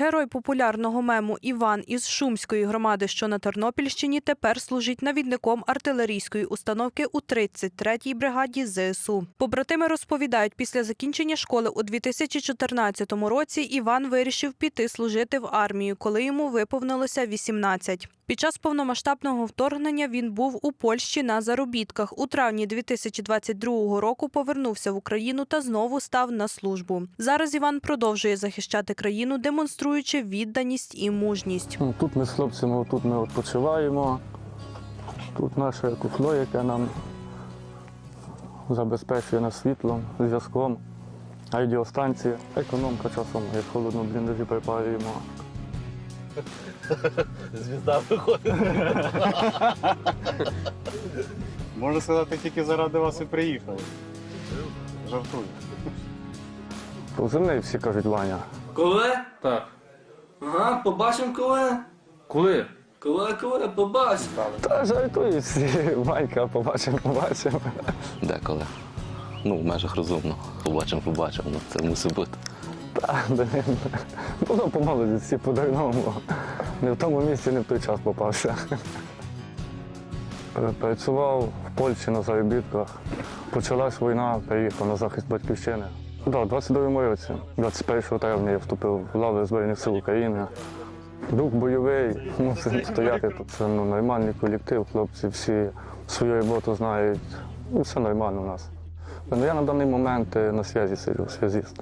Герой популярного мему Іван із Шумської громади, що на Тернопільщині, тепер служить навідником артилерійської установки у 33-й бригаді ЗСУ. Побратими розповідають, після закінчення школи у 2014 році Іван вирішив піти служити в армію, коли йому виповнилося 18. Під час повномасштабного вторгнення він був у Польщі на заробітках. У травні 2022 року повернувся в Україну та знову став на службу. Зараз Іван продовжує захищати країну, демонструючи відданість і мужність. Ну, Тут ми з хлопцями тут ми відпочиваємо. Тут наше кухло, яке нам забезпечує нас світлом, зв'язком, радіостанція, економка часом, як холодно бліндажі припалюємо. Звізда виходить. Можна сказати, тільки заради вас і приїхали. Жартую. Позивний всі кажуть Ваня. Коли? Так. Ага, побачимо коли. Коли? Коли, коли, побачимо. Та жартують всі. Ванька, побачимо, побачимо. Деколи. Ну, в межах розумного. Побачимо, побачимо. Ну, це мусить бути. Воно по молоді, всі по-дурному. Не в тому місці, не в той час попався. Працював в Польщі на заробітках. Почалась війна, приїхав на захист батьківщини. Да, у 22 році, 21 травня я вступив в лави Збройних сил України. Дух бойовий, мусить стояти тут. Це ну, нормальний колектив, хлопці всі свою роботу знають. Ну, все нормально у нас. Ну, я на даний момент е, на зв'язі сиджу, зв'язіст.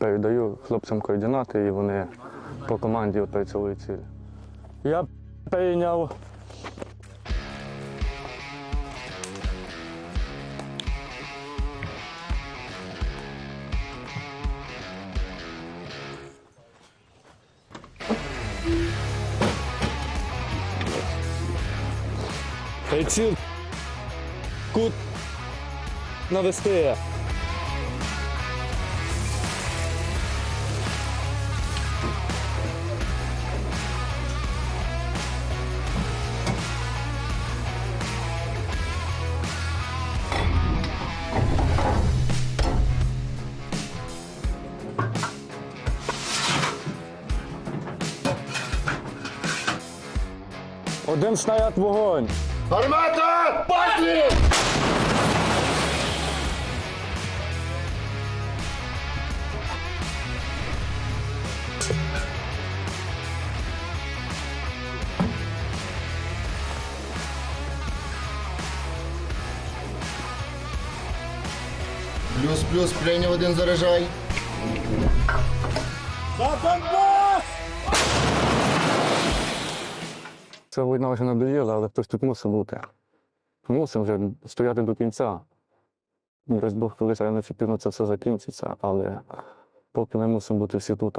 Передаю хлопцям координати і вони по команді опрацьовують цілі. Я прийняв Приціл кут навести. Один снаряд вогонь. Гармата! Патлі! Плюс-плюс, прийняв один заряджай. Ця війна вже надоїла, але хтось тут мусив бути. Мусимо вже стояти до кінця. Дасть Бог, колись рано чи пізно це все закінчиться, але поки ми мусимо бути всі тут.